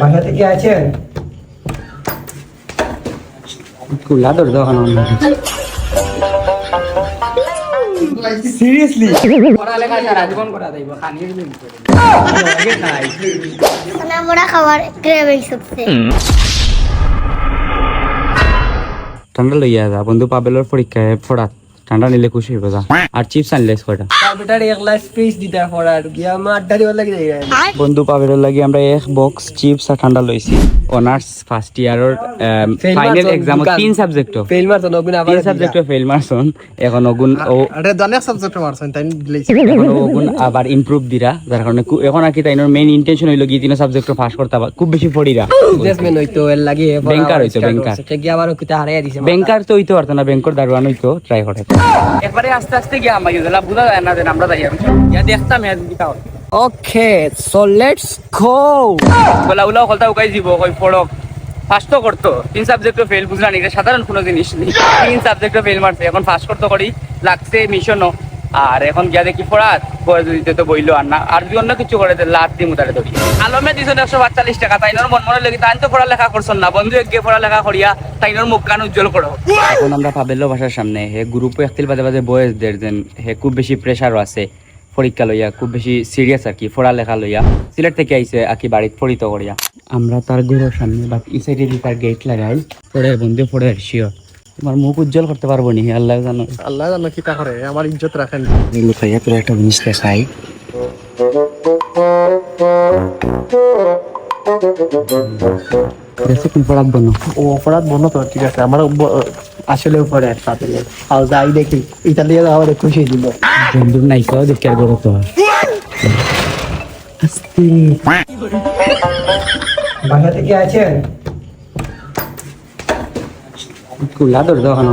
বাসা থেকে আছেন? কুলা দোকান সিরিয়াসলি পড়ালেখা সারা জীবন করা যাইব খানির আমরা খাবার ক্রেভিংস হচ্ছে ঠান্ডা লইয়া যা বন্ধু পাবেলের পরীক্ষায় পড়া ঠান্ডা নিলে খুশি হইব যা। আর চিপস আনলে কয়টা কম্পিউটার এক লাখ স্পেস দিতে পড়ার গিয়া আমার আড্ডা দিবার লাগে যাই বন্ধু পাবেলের লাগি আমরা এক বক্স চিপস আর ঠান্ডা লইছি। অনার্স ফার্স্ট ইয়ারের ফাইনাল এক্সাম তিন সাবজেক্ট ফেল মারতো নগুন আবার তিন সাবজেক্ট ফেল মারছন। এখন ওগুন ও আরে অনেক সাবজেক্ট মারছেন তাই এখন আবার ইমপ্রুভ দিরা যার কারণে এখন আর কি তাইনোর মেইন ইন্টেনশন হইল কি তিন সাবজেক্ট পাস করতে খুব বেশি পড়িরা। বিজনেসম্যান হইতো এর লাগে Banker হইতো, গিয়া আবার কিতা হারাইয়া দিছে ব্যাংকার তো হইতে পারতো না ব্যাংকর দারোয়ান হইতো ট্রাই করে। একবারে আস্তে আস্তে গিয়ে আমাকে বুঝা যায় না যে আমরা যাই ইয়া দেখতাম ইয়া ওকে সো লেটস গো বলা উলাও কলতা উকাই দিব কই পড়ক। ফার্স্ট তো করতো তিন সাবজেক্টও ফেল বুঝলা নি এটা সাধারণ কোনো জিনিস নেই তিন সাবজেক্টও ফেল মারছে এখন ফার্স্ট করতে করি। লাগছে মিশনও আর এখন গিয়া দেখি দিতে তো বইলো আর না, আর অন্য কিছু করে, তো লাভ দিমু তারে ধরি আলমে দিছেন একশো পাঁচচল্লিশ টাকা তাইনোর মন মনে লেগে তাই তো পড়ালেখা করছেন না। বন্ধু এগিয়ে পড়ালেখা করিয়া তাইনোর মুখ কান উজ্জ্বল করো। এখন আমরা পাবেলো ভাষার সামনে, হে গ্রুপে একতিল বাদে বাদে বয়স দের দেন, হে খুব বেশি প্রেশারও আছে পরীক্ষা লইয়া, খুব বেশি সিরিয়াস আর কি, পড়ালেখা লইয়া। সিলেট থেকে আইসে আর কি বাড়িতে পড়িত করিয়া। আমরা তার ঘরের সামনে বা এই সাইডে দিয়ে তার গেট লাগাই, পড়ে বন্ধু, পড়ে শিওর তোমার মুখ উজ্জ্বল করতে পারব নি আল্লাহ জানো। আল্লাহ জানো কি তা করে আমার ইজ্জত রাখেন লুকাইয়া তোর একটা জিনিস দেখাই দেখো ও অপরাধ তো ঠিক আছে। আমার আসলে উপরে সাথে আর যাই দেখি ইতালিয়া আমার খুশি দিল। বন্ধুর নাই কেউ আর করো তো। আস্তে। থেকে আছেন? কুলা দোকান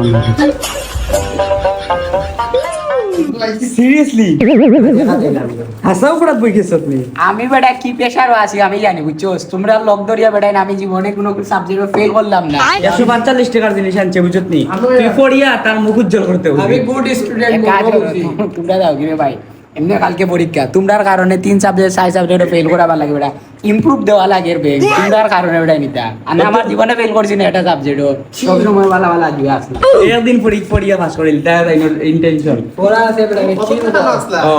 সিরিয়াসলি হাসাও পড়াত বই গেছ তুমি আমি বেটা কি পেশারও আছি আমি জানি বুঝছ তোমরা লক ধরিয়া বেটাই না আমি জীবনে কোনো সাবজেক্টে ফেল করলাম না। একশো পঞ্চাল্লিশ টাকার জিনিস আনছে বুঝত নি? তুই পড়িয়া তার মুখ উজ্জ্বল করতে হবে আমি গুড স্টুডেন্ট তোমরা যাও কি রে ভাই? এমনি কালকে পরীক্ষা। তোমরার কারণে তিন সাবজেক্ট চার সাবজেক্ট ফেল করাবার লাগে বেটা। ইমপ্রুভ দেওয়া লাগে বে। তোমরার কারণে বেটা নিতা না আমার জীবনে ফেল করছি না এটা সাবজেক্ট সব সময় ভালো ভালো দিবে আসলে একদিন পড়ি পড়িয়া পাস করিল তাই তাই ইন্টেনশন পড়া আছে বেটা আমি চিন্তা ও।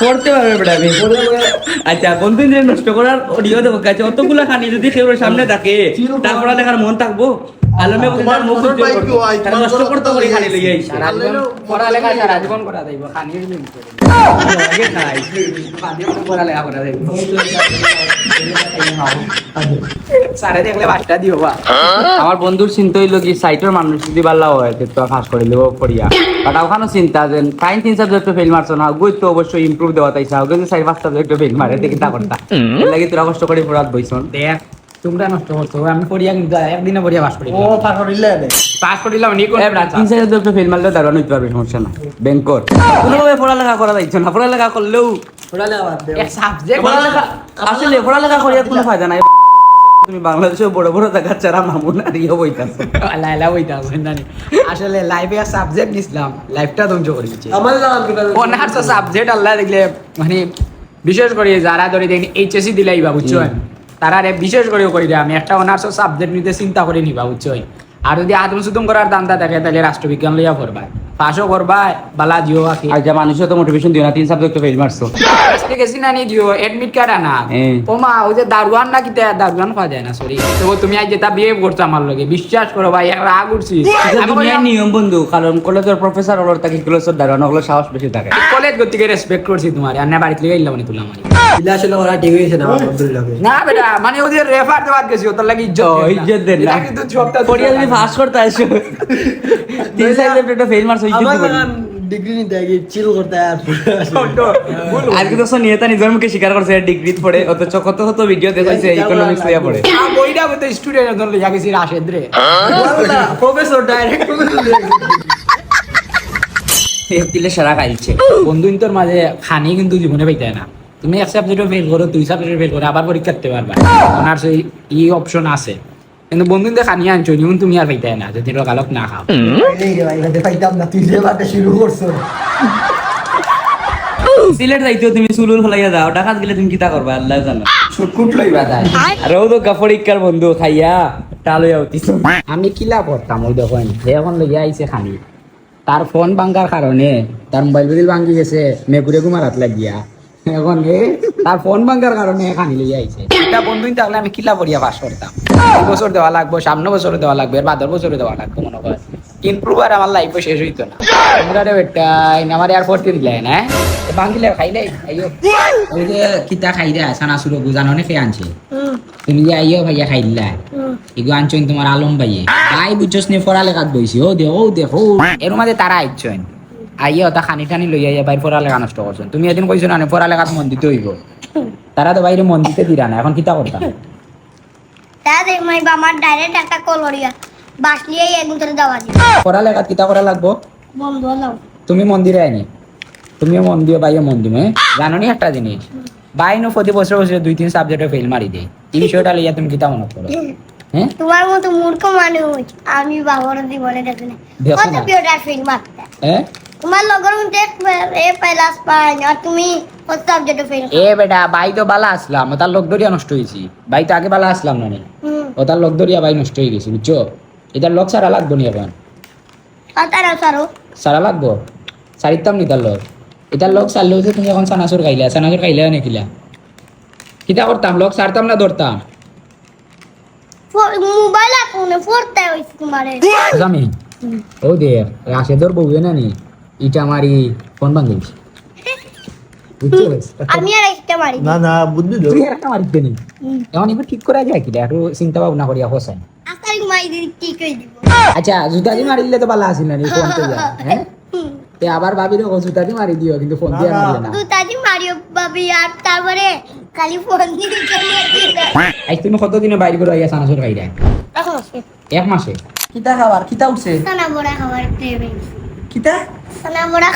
পড়তে পারবে বেটা আমি। আচ্ছা বন্ধু যে নষ্ট করার অডিও দেবো। কাছে অতগুলা খানি যদি কেউ সামনে থাকে তারপর দেখার মন থাকব। আলমে তার মুখ উজ্জ্বল করব। তারা নষ্ট করতে পারি খানি লইয়া আইছে। সারা জীবন সারা জীবন করা যাইব খানির দিন আগে খাই। পড়ালেখা করা যাইব সারে দেখলে বাসটা দিও বা। আমার বন্ধুর চিন্তা হইল কি সাইটের মানুষ যদি ভালো হয় তো পাস করে দেবো পড়িয়া। বাট ওখানে চিন্তা যে ফাইন তিন সাবজেক্ট ফেল মারছো না গই তো অবশ্যই ইমপ্রুভ দেওয়া তাইছা। যে চার পাঁচ সাবজেক্ট ফেল মারে দেখি তা করতা। লাগি তোরা কষ্ট করে পড়াত বইছন। দেখ তোমরা নষ্ট করছ। আমি পড়িয়া কিন্তু একদিনে পড়িয়া বাস করি ও তা করিলে পাস করিলাম নি কোন তিন সাবজেক্ট ফেল মারলে হইতে পারবে সমস্যা না ব্যাংকর কোনোভাবে পড়ালেখা করা যাইছে না পড়ালেখা করলেও পড়ালেখা বাদ দে। এক সাবজেক্ট পড়ালেখা আসলে পড়ালেখা করিয়া কোনো ফায়দা নাই। তুমি বাংলাদেশে বড় বড় জায়গা ছাড়া মামুন আর ইয়ে বইতাছো। লাইলা বইতা জানি। আসলে লাইফে সাবজেক্ট নিছিলাম লাইফটা ধ্বংস করে দিচ্ছে। আমার লাগান কিতা অনার্স সাবজেক্ট আল্লাহ দেখলে মানে বিশেষ করে যারা ধরে দেখেন এইচএসসি দিলাই বা বুঝছ? তারা রে বিশেষ করে কই দে আমি একটা অনার্স সাবজেক্ট নিতে চিন্তা করে নিবা বুঝছ? আর যদি আদম সুদম করার দান্দা থাকে তাহলে রাষ্ট্রবিজ্ঞান লইয়া করবা পাশও করবা বালা দিও যা মানুষও তো মোটিভেশন দিও না তিন সাবজেক্ট ফেল মারছো। আজকে গেছি না নি দিও এডমিট কার্ড আনা। ও মা ওই যে দারুয়ান না কিতা দারুয়ান পাওয়া যায় না সরি তো তুমি আজ যেটা বিহেভ করছ আমার লগে বিশ্বাস করো ভাই রাগ উঠছি। দুনিয়ার নিয়ম বন্ধু। কারণ কলেজের প্রফেসর হলোর তাকে হলো সাহস বেশি থাকে। কলেজ গতিকে রেসপেক্ট করছি তোমার আর না বাড়িতে লিগে ইল্লা মানে তুলা মারি ইলা ওরা ঠিক হয়েছে না বেটা মানে ওদের রেফার দেওয়ার গেছি ওটার লাগি না। ইজ্জত দেন না। কিন্তু পড়িয়া তুমি পাস করতে আসো। তিন সাবজেক্ট একটা ফেল মারছো ইজ্জত আমার দিবনি। লাগান ডিগ্রি নিতে আগে চিল করতে আর ছোট। ভুল আজকে তো সব নিয়েতা নিজের মুখে স্বীকার করছে ডিগ্রি পড়ে। অথচ কত কত ভিডিও দেখাইছে ইকোনমিক্স লইয়া পড়ে। বইটা বলতে স্টুডেন্ট ধরলে যা রাশেদ রে। প্রফেসর ডাইরেক্ট দিলে সারা খাইছে। বন্ধু তোর মাঝে খানি কিন্তু জীবনে পাইতে না। তুমি এক সাবজেক্টে ফেল করো দুই সাবজেক্টে ফেল করো আবার পরীক্ষা দিতে পারবা। অনার্স এই অপশন আছে। কিন্তু বন্ধু দিয়ে খানি আনছো নিউন তুমি আর পাইতে না যদি কালক না খাও পাইতাম না তুই যে বাটে শুরু করছ সিলেট যাইতেও তুমি চুলুল ফলাইয়া যাও ডাকাত গেলে তুমি কিতা করবা আল্লাহ জানো সুটকুট লইবা তাই আর ও তো গাফরিকার বন্ধু খাইয়া টালইয়া উঠিস আমি কিলা করতাম ওই দেখেন যে এখন লইয়া আইছে খানি তার ফোন ভাঙ্গার কারণে তার মোবাইল বিল ভাঙ্গি গেছে মেঘুরে ঘুমার হাত লাগিয়া এখন এ তার ফোন ভাঙ্গার কারণে খানি লইয়া আইছে এটা বন্ধু থাকলে আমি কিলা পড়িয়া পাস করতাম বছর দেওয়া লাগবো সামনে বছরে দেওয়া লাগবে এর বাদর বছরে দেওয়া লাগবে মনে কর ইম্প্রুভ আর আমার লাইফে শেষ হইতো না। তোমরা রে বেটা আমার এয়ারপোর্ট দিলে না ভাঙ্গিলে খাইলে আইও ওই যে কিতা খাই রে সানা সুরো বুঝানো অনেকে আনছে। তুমি যে আইও ভাইয়া খাইলা। হুম। এগো আনছেন তোমার আলম ভাইয়ে। ভাই বুঝছস নি পড়ালেখাত বইছি। ও দে ও দেখো এর মাঝে তারা আইছেন আইয়া ওটা খানি টানি লই আইয়া বাইর পড়ালেখা নষ্ট করছেন তুমি এদিন কইছো না পড়ালেখাত মন দিতে হইব। তারা তো বাইরে মন দিতে দিরা না এখন কিতা করতাম? তা মাই বামার ডাইরেক্ট একটা কল করিয়া বাসলিয়ে এগুন তোর দেওয়া দিই পড়ালেখাত কিতা করা লাগবো? বন্ধ হলাম তুমি মন্দিরে আইনি। তুমিও মন দিও বাইও মন দিও হ্যাঁ? জানো নি একটা জিনিস? বাই নো প্রতি বছর বছর দুই তিন সাবজেক্টে ফেল মারি দেয় এই বিষয়টা লইয়া তুমি কিতা মনে করো? হ্যাঁ? তোমার মতো মূর্খ মানুষ আমি বাবার জীবনে দেখি না। কত। বিয়েটা মারতে। হ্যাঁ? তোমার লগর মধ্যে এ পাইলাস পাই আর তুমি কত সাবজেক্টে ফেল এ বেটা বাই তো বালা আসলাম তার লোক ধরিয়া নষ্ট হয়েছি বাই তো আগে বালা আসলাম না নি। ও তার লোক বাই নষ্ট হয়ে গেছে বুঝছ? এটার লোক সারা লাগবো নি এখন? তারা সারো। সারা লাগবো? সারিতাম নি তার লোক? এটার লোক তুমি এখন সানাসুর খাইলা সানাসুর খাইলে নাকিলা কিতা করতাম লোক সারতাম না ধরতাম? মোবাইল আপনে পড়তে হইছে তোমারে। আমি ও দে রাশে ধর বউ না নি। ইটা মারি ফোন বান্ধবী? বুঝছ আমি আর একটা মারি না না বুদ্ধি তো তুই আর একটা মারিতে নি এখন এবার ঠিক করা যায় কিটা? একটু চিন্তা ভাবনা করিয়া হোসাই আস্তে মাই দিদি কি কই দিব? আচ্ছা জুতাদি মারিলে তো ভালো আসিল না নি ফোন তো হ্যাঁ তে আবার ভাবি দেখো জুতাদি মারি দিও কিন্তু ফোন দিয়ে না, না। মারিলে না মারিও বাবি আর তারপরে খালি ফোন দিয়ে চলে আজ তুমি কতদিনে বাইরে করে আইয়া সানাসুর খাই এক মাসে। কিতা খাবার? কিতা উঠছে? সানা বড়া খাবার ক্রেভিং কিতা?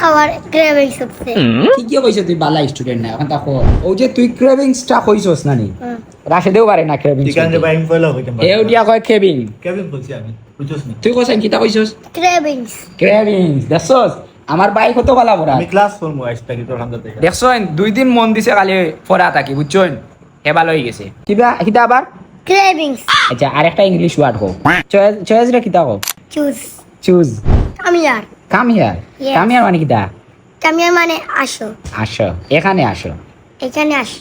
খাবার হচ্ছে তুই বালা স্টুডেন্ট না এখন তাকো ও যে তুই ক্রেভিংসটা কইছস না নি হুম। রাশেদেও পারে না ক্রেভিংস চিকেন যে বাইং ফলো হইতে এ উঠিয়া কয় ক্রেভিং কেবিন বলছি আমি বুঝছস না? তুই কইছেন কিতা কইছস? ক্রেভিংস ক্রেভিংস দেখছস? আমার বাইক কত বালা বড়া আমি ক্লাস করব আজ থেকে তোর হামদা দেখছন দুই দিন মন দিছে কালি পড়া থাকি বুঝছন হেবাল হয়ে গেছে। কিবা কিতা আবার? ক্রেভিংস আচ্ছা আরেকটা ইংলিশ ওয়ার্ড কো চয়েস চয়েস রে কিতা কো চুজ চুজ আমি আর। Come here Yes. Come here মানে কিতা আমি মানে আসো আসো এখানে আসো এখানে আসো